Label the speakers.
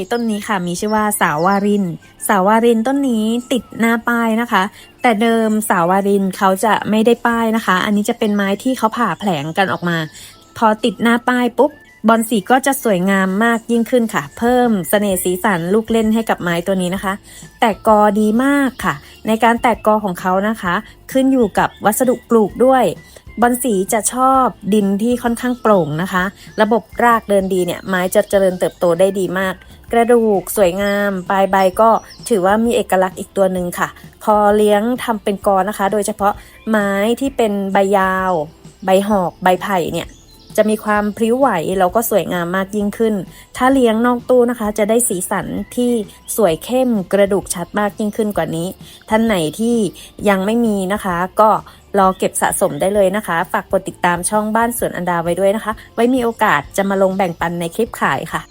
Speaker 1: ต้นนี้ค่ะมีชื่อว่าสาวาริน สาวารินต้นนี้ติดหน้าป้ายนะคะ แต่เดิมสาวารินเขาจะไม่ได้ป้ายนะคะ อันนี้จะเป็นไม้ที่เขาผ่าแผลงกันออกมา พอติดหน้าป้ายปุ๊บบอลสีก็จะสวยงามมากยิ่งขึ้นค่ะ เพิ่มเสน่ห์สีสันลูกเล่นให้กับไม้ตัวนี้นะคะ แตกกอดีมากค่ะ ในการแตกกอของเขานะคะ ขึ้นอยู่กับวัสดุปลูกด้วย บอลสีจะชอบดินที่ค่อนข้างโปร่งนะคะ ระบบรากเดินดีเนี่ยไม้จะเจริญเติบโตได้ดีมาก กระดูกสวยงาม ปลายใบก็ถือว่ามีเอกลักษณ์อีกตัวหนึ่งค่ะ พอเลี้ยงทำเป็นกอนะคะ โดยเฉพาะไม้ที่เป็นใบยาว ใบหอก ใบไผ่เนี่ยจะมีความพริ้วไหวแล้วก็สวยงามมากยิ่งขึ้น ถ้าเลี้ยงนอกตู้นะคะ จะได้สีสันที่สวยเข้มกระดูกชัดมากยิ่งขึ้นกว่านี้ ท่านไหนที่ยังไม่มีนะคะ ก็ รอเก็บสะสมได้เลยนะคะ ฝากกดติดตามช่องบ้านสวนอันดาไว้ด้วยนะคะ ไว้มีโอกาสจะมาลงแบ่งปันในคลิปขายค่ะ